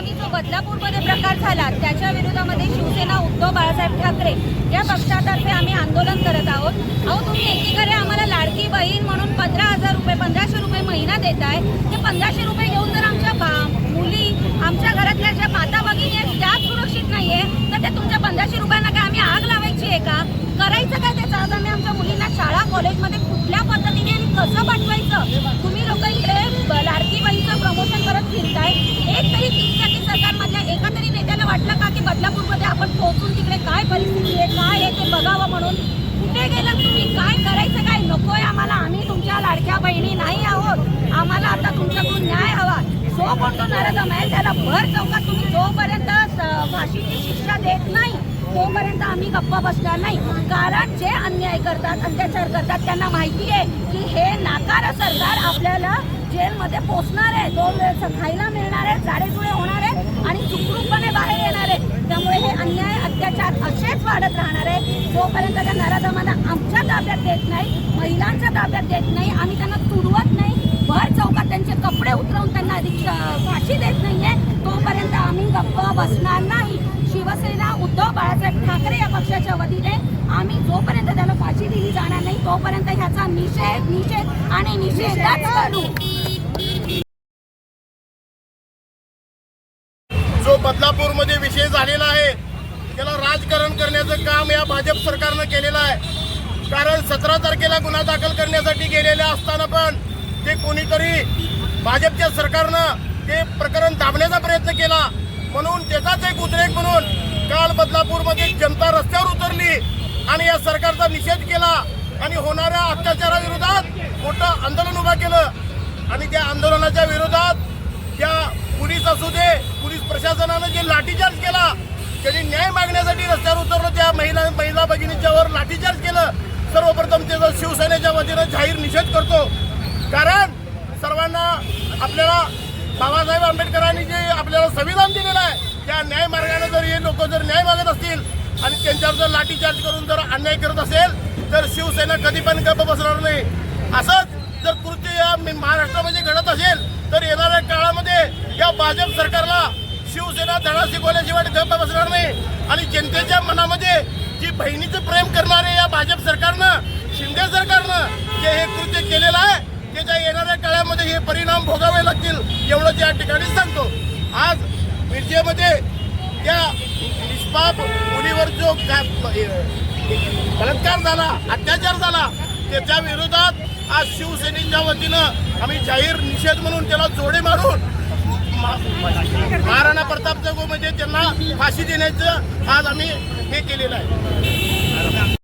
आगामी आम्ही जो बदलापूरमध्ये प्रकार झाला त्याच्या विरोधामध्ये शिवसेना उद्धव बाळासाहेब ठाकरे या पक्षातर्फे आम्ही आंदोलन करत आहोत. अहो तुम्ही एकीकडे आम्हाला लाडकी बहीण म्हणून पंधरा हजार रुपये पंधराशे रुपये महिना देताय. ते पंधराशे रुपये घेऊन जर आमच्या बा- मुली आमच्या घरातल्या ज्या माता भगिनी आहेत त्याच सुरक्षित नाहीये तर ते तुमच्या पंधराशे रुपयांना काय आम्ही आग लावायची आहे का? करायचं काय त्याचं? आज आम्ही आमच्या मुलींना शाळा कॉलेजमध्ये कुठल्या पद्धतीने आणि कसं पाठवायचं तुम्ही लोक इकडे ब- लाडकी बहीणचं प्रमोशन करत फिरताय एक तरी तीनसाठी सरकारमधल्या एका तरी नेत्याला वाटलं का की बदलापूरमध्ये आपण पोहोचून तिकडे काय परिस्थिती आहे बघावं म्हणून. कुठे गेलं तुम्ही? काय करायचं काय नकोय आम्हाला? आम्ही तुमच्या लाडक्या बहिणी नाही आहोत. आम्हाला आता तुमच्याकडून न्याय हवा. जो कोण तो नरदम आहे त्याला भर चौकात तुम्ही जोपर्यंत फाशीची शिक्षा देत नाही तोपर्यंत आम्ही गप्पा बसणार नाही. कारण जे अन्याय करतात अत्याचार करतात त्यांना माहिती आहे की हे नाकार सरकार आपल्याला जेलमध्ये पोचणार आहे. दोन वेळेस खायला मिळणार आहे जाडेजुळे होणार आहे आणि सुखरूपपणे बाहेर येणार आहे. त्यामुळे हे अन्याय अत्याचार असेच वाढत राहणार आहे. जोपर्यंत त्या नराधमांना आमच्या ताब्यात देत नाही महिलांच्या ताब्यात देत नाही आम्ही त्यांना तुडवत नाही भर चौकात त्यांचे कपडे उतरवून त्यांना रिक्षा फाशी देत नाहीये तोपर्यंत आम्ही गप्प बसणार नाही. शिवसेना उद्धव बाळासाहेब ठाकरे या पक्षाच्या वतीने आम्ही जोपर्यंत त्याला फाशी दिली जाणार नाही तोपर्यंत ह्याचा निषेध निषेध आणि निषेधच करू. जो बदलापूरमध्ये विषय झालेला आहे त्याला राजकारण करण्याचं काम या भाजप सरकारनं केलेलं आहे. कारण सतरा तारखेला गुन्हा दाखल करण्यासाठी गेलेले असताना पण ते कोणीतरी भाजपच्या सरकारनं ते प्रकरण दाबण्याचा प्रयत्न केला. म्हणून त्याचाच एक उद्रेक म्हणून काल बदलापूरमध्ये जनता रस्त्यावर उतरली आणि या सरकारचा निषेध केला आणि होणाऱ्या अत्याचाराविरोधात मोठं आंदोलन उभा केलं आणि त्या आंदोलनाच्या विरोधात त्या पोलीस असू दे पोलीस प्रशासनानं जे लाठीचार्ज केला त्यांनी न्याय मागण्यासाठी रस्त्यावर उतरलो त्या महिला महिला भगिनीच्यावर लाठीचार्ज केलं. सर्वप्रथम त्याचा शिवसेनेच्या वतीनं जाहीर निषेध करतो. कारण सर्वांना आपल्याला बाबासाहेब आंबेडकरांनी जे आपल्याला संविधान दिलेलं आहे त्या न्याय मार्गाने जर हे लोक जर न्याय मागत असतील आणि त्यांच्यावर जर लाठीचार्ज करून जर अन्याय करत असेल तर शिवसेना कधी पण गप्प बसणार नाही. असंच जर कृत्य या मी- महाराष्ट्रामध्ये घडत असेल तर येणाऱ्या काळामध्ये या भाजप सरकारला शिवसेना धडा शिकवल्याशिवाय गप्प बसणार नाही. आणि जनतेच्या मनामध्ये जी बहिणीचं प्रेम करणारे या भाजप सरकारनं शिंदे सरकारनं जे हे कृत्य केलेलं आहे त्याच्या येणाऱ्या काळामध्ये हे परिणाम भोगावे लागतील एवढंच या ठिकाणी सांगतो. आज मिरजेमध्ये त्या निष्पाप मुलीवर जो बलात्कार झाला अत्याचार झाला त्याच्या विरोधात आज शिवसेनेच्या वतीनं आम्ही जाहीर निषेध म्हणून त्याला जोडे मारून महाराणा प्रताप जगोमध्ये म्हणजे त्यांना फाशी देण्याचं आज आम्ही हे केलेलं आहे.